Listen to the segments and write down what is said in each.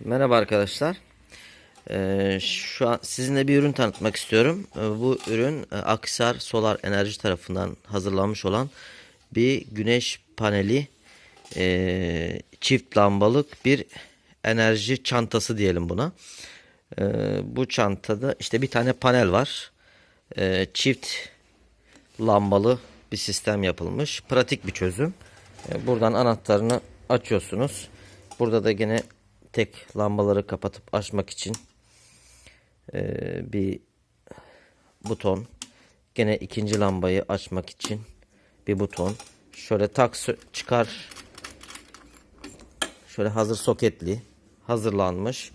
Merhaba arkadaşlar. Ee, şu an sizinle bir ürün tanıtmak istiyorum. Ee, bu ürün e, Aksar Solar Enerji tarafından hazırlanmış olan bir güneş paneli e, çift lambalık bir enerji çantası diyelim buna. Ee, bu çantada işte bir tane panel var. Çift lambalı bir sistem yapılmış. Pratik bir çözüm. Buradan anahtarını açıyorsunuz. Burada da gene tek lambaları kapatıp açmak için ee, bir buton. Gene ikinci lambayı açmak için bir buton. Şöyle tak çıkar. Şöyle hazır soketli hazırlanmış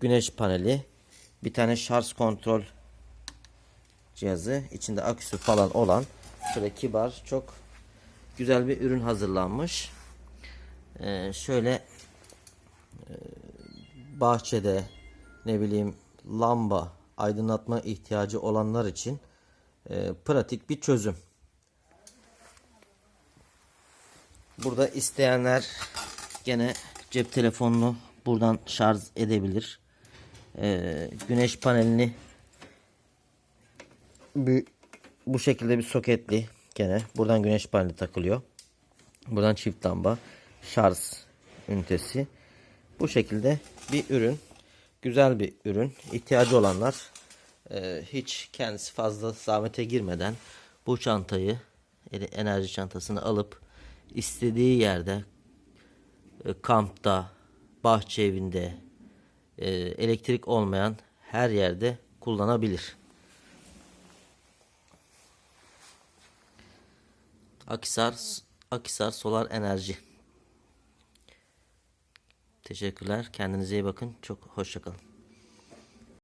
güneş paneli. Bir tane şarj kontrol cihazı içinde aküsü falan olan şöyle kibar çok güzel bir ürün hazırlanmış. Ee, şöyle e, bahçede ne bileyim lamba aydınlatma ihtiyacı olanlar için e, pratik bir çözüm. Burada isteyenler gene cep telefonunu buradan şarj edebilir. Ee, güneş panelini bu, bu şekilde bir soketli gene buradan güneş paneli takılıyor. Buradan çift lamba şarj ünitesi. Bu şekilde bir ürün. Güzel bir ürün. İhtiyacı olanlar e, hiç kendisi fazla zahmete girmeden bu çantayı enerji çantasını alıp istediği yerde e, kampta, bahçe evinde, e, elektrik olmayan her yerde kullanabilir. Akisar Akisar Solar Enerji. Teşekkürler. Kendinize iyi bakın. Çok hoşça kalın.